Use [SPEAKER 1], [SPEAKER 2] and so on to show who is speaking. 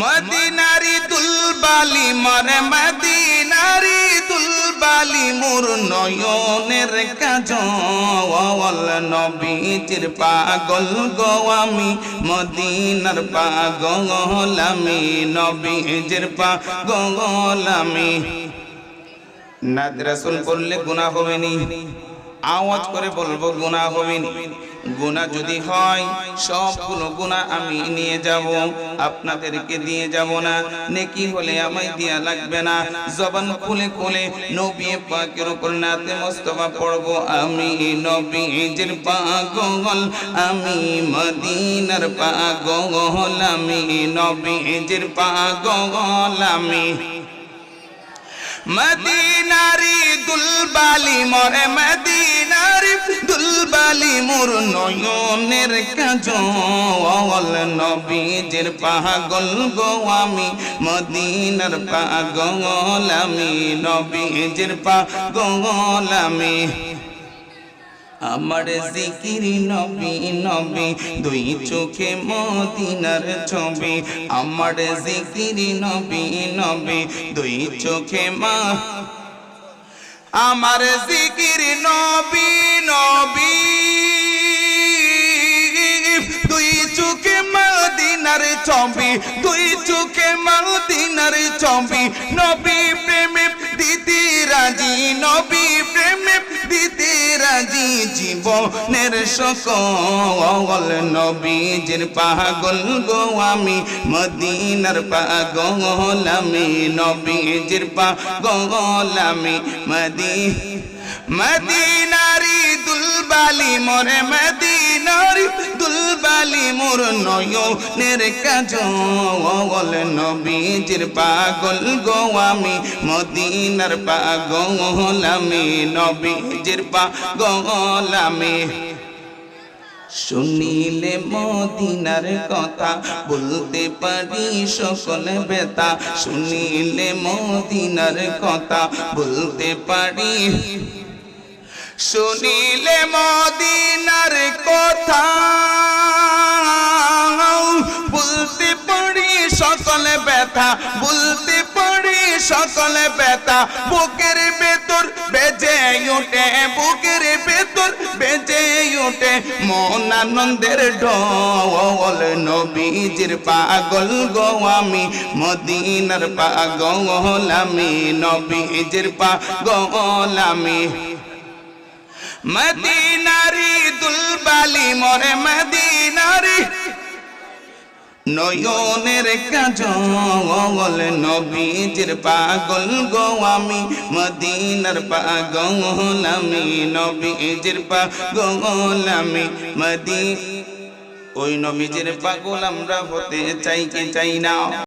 [SPEAKER 1] মদিনারি দুলবালি মরে মদিনারি দুলবালি, মোর নয়নের কাজল নবীজির পাগল গো আমি, মদিনার পাগল আমি নবীজির পাগল আমি নাদ রাসূল বললে, গুনাহ হবে নি আওয়াজ করে বলব, গুনাহ হবে গুনাহ যদি হয়, সবগুলো গুনাহ আমি নিয়ে যাব, আপনাদেরকে দিয়ে যাব না। নেকি হলে আমায় লাগবে না। জবান খুলে খুলে নবী পাকের উপর নাতে মোস্তফা পড়ব, আমি নবীজির পাগল, আমি মদিনার পাগল, আমি নবীজির পাগল, আমি মদিনারি দুলবালি, মরে মদিনারি দুলবালি, মোর নয়নের কাজল নবীজের পাগল গো আমি, মদিনার পাগল আমি, নবীজের পাগল আমি। আমার জিকিরি নবী নবী, দুই চোখে মদিনার ছবি। আমার জিকিরি নবী নবী, দুই চোখে মা আমার জিকিরি নবী নবী, দুই চোখে মদিনার ছবি, দুই চোখে মদিনার ছবি। নবী প্রেমে দিদি রাজি, নবী প্রেমে রাজি জীবনের সকল নবীজির পাগল গো, আমি মদিনার পাগল, আমি নবীজির মদি মদিনারি দুলবালি মোরে মদিনারি দুলবালি মোর নয়নের কাজল নবীজির পাগল গো আমি, মদিনার পাগল আমি, নবীজির পাগল আমি। শুনিলে মদিনার কথা, বলতে পারি সকল বেতা শুনিলে মদিনার কথা, বলতে পারি। শুনিলে মদিনার কথা। ব্যথা। বলতে পারি সকল ব্যথা। বুকের ভেতর বেজে ওঠে বুকের ভেতর বেজে ওঠে মন আনন্দের ঢোল, নবীজির পাগল গো আমি, মদিনার পাগল আমি, নবীজির পাগল আমি। মদিনারি দুলবালি মরে মদিনারি নয়নের কাজল, নবীজির পাগল গো আমি, মদিনার পাগল আমি, নবীজির পাগল আমি, মদি ওই নবীজির পাগল আমরা হতে চাই কি চাই না?